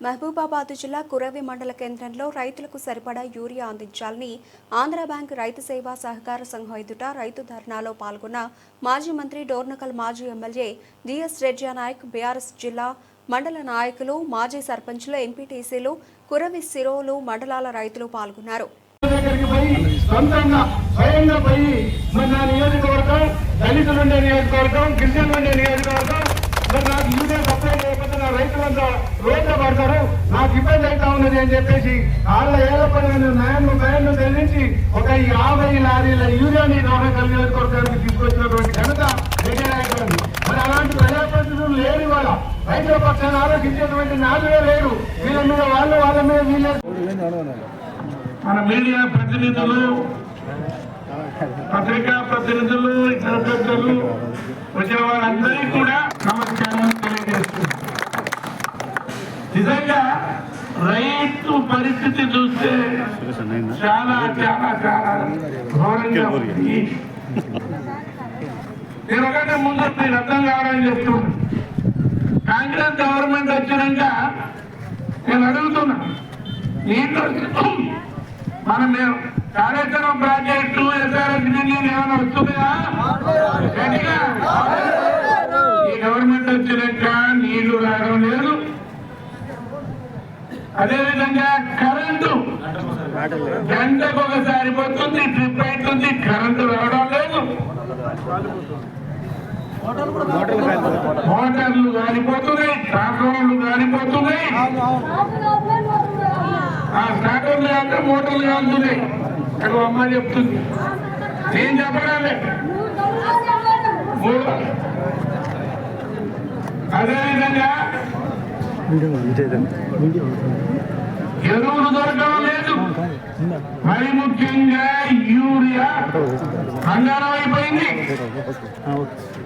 మహబూబాబాద్ జిల్లా కురవి మండల కేంద్రంలో రైతులకు సరిపడా యూరియా అందించాలని ఆంధ్ర బ్యాంక్ రైతు సేవా సహకార సంఘం ఎదుట రైతు ధర్నాలో పాల్గొన్న మాజీ మంత్రి డోర్నకల్ మాజీ MLA DS Redya Naik BRS జిల్లా మండల నాయకులు మాజీ సర్పంచ్లు ఎంపీటీసీలు కురవి సిరోలు మండలాల రైతులు పాల్గొన్నారు. నియోజకవర్గం దళితులు ఉండే నియోజకవర్గం గిరిజనులు ఉండే నియోజకవర్గం మరి నాకు యూరియా సప్లై చేయకపోతే నా రైతులంతా రోడ్ల పడతారు. నాకు ఇబ్బంది అవుతా ఉన్నది అని చెప్పేసి వాళ్ళ ఏళ్ళ పడిన న్యాయం భయాన్ని తెలిసి ఒక యాభై లారీల యూరియాని నవనకల్ నియోజకవర్గానికి తీసుకొచ్చినటువంటి ఘనత విజయనాయకుడు మరి అలాంటి ప్రజాప్రతినిధులు లేరు ఇవాళ. రైతుల పక్షాన్ని ఆలోచించేటువంటి నాదులే లేరు. వీళ్ళ మీద వాళ్ళు వాళ్ళ మీద వీళ్ళే. మన మీడియా ప్రతినిధులు పత్రికా ప్రతినిధులు నిజంగా రైతు పరిస్థితి చూస్తే చాలా చాలా చాలా ఘోరంగా ఉంది. ముందు నేను అర్థం కావాలని చెప్తున్నా. కాంగ్రెస్ గవర్నమెంట్ వచ్చినాక నేను అడుగుతున్నా. నీళ్ళు మనం కార్యక్రమ కార్యక్రమం ప్రాజెక్టు ఎస్ఆర్ఎస్ నుండి ఏమైనా వస్తుందా గట్టిగా. ఈ గవర్నమెంట్ వచ్చినాక నీళ్ళు రావడం లేదు అదేవిధంగా కరెంటు. గంటకు ఒకసారి పోతుంది ట్రిప్ అవుతుంది కరెంటు రావడం లేదు. మోటార్లు కాలిపోతున్నాయి ట్రాక్టర్లు కాలిపోతున్నాయి ఆ ట్రాక్టర్లు అంటే మోటార్లు కాలుతున్నాయి. అక్కడ అమ్మ చెప్తుంది. నేను చెప్పడాలే? మూడు అదేవిధంగా ఎరువులు దొరకడం లేదు మరి ముఖ్యంగా యూరియా బంగారం అయిపోయింది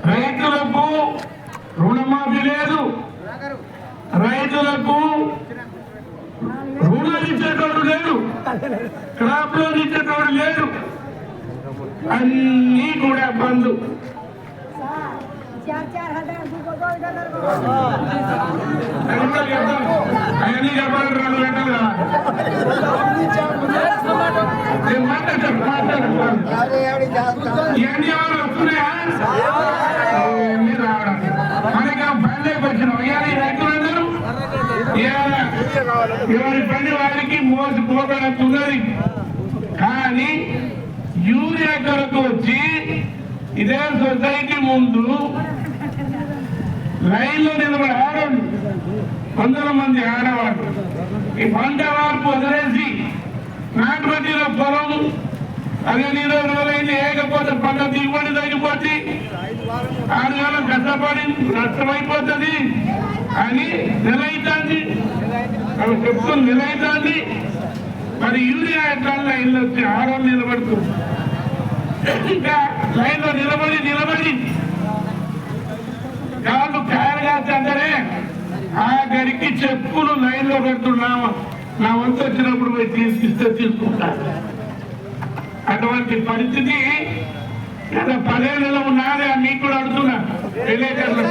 రైతులకు రుణమాఫీ లేదు రైతులకు రుణాలు ఇచ్చేటోడు లేడు క్రాప్ లోన్ ఇచ్చేటోడు లేడు అన్నీ కూడా బంధు चार चार हजार दो दो डॉलर అవన్నీ చెప్పాలి రెండు గంటలు కావాలి. నేను మాట్లాడతాను, మాట్లాడతాను. ఇవన్నీ ఏమైనా వస్తున్నాయా? ఇవన్నీ రావడం. మనకి ఆ పనిలోకి వచ్చినాం. ఇవాళ ఈ రైతులందరూ ఇవాళ ఎవరి పని వారికి మోసి పోగలుగుతున్నది కానీ యూరియా కొరకు వచ్చి ఇదే సొసైటీ ముందు లైన్లో నిలబడి ఆడవాళ్ళు వందల మంది ఆడవాళ్ళు. ఈ పంట వార్పు వదిలేసి నాటుమతిలో పొలం అదే ఇరవై రోజులైంది ఏకపోతే పంట దిగుబడి తగ్గిపోతే ఆరు నెలలు కష్టపడి నష్టమైపోతుంది అని నిలయితుంది. అవి చెప్తుంది నిలయితుంది. మరి యూరియా ఎట్లా లైన్లో వచ్చి ఆరో నిలబడుతుంది. ఇంకా లైన్లో నిలబడి నిలబడి. కాళ్ళు తయారుగా అందరే ఆ గడికి చెప్పులు లైన్లో పెడుతున్నాము. నా వంతు వచ్చినప్పుడు పోయి తీసుకిస్తే తీసుకుంటా. అటువంటి పరిస్థితి గత పదేళ్ళలో ఉన్నది అని మీకు కూడా అడుగుతున్నా. విలేకరులు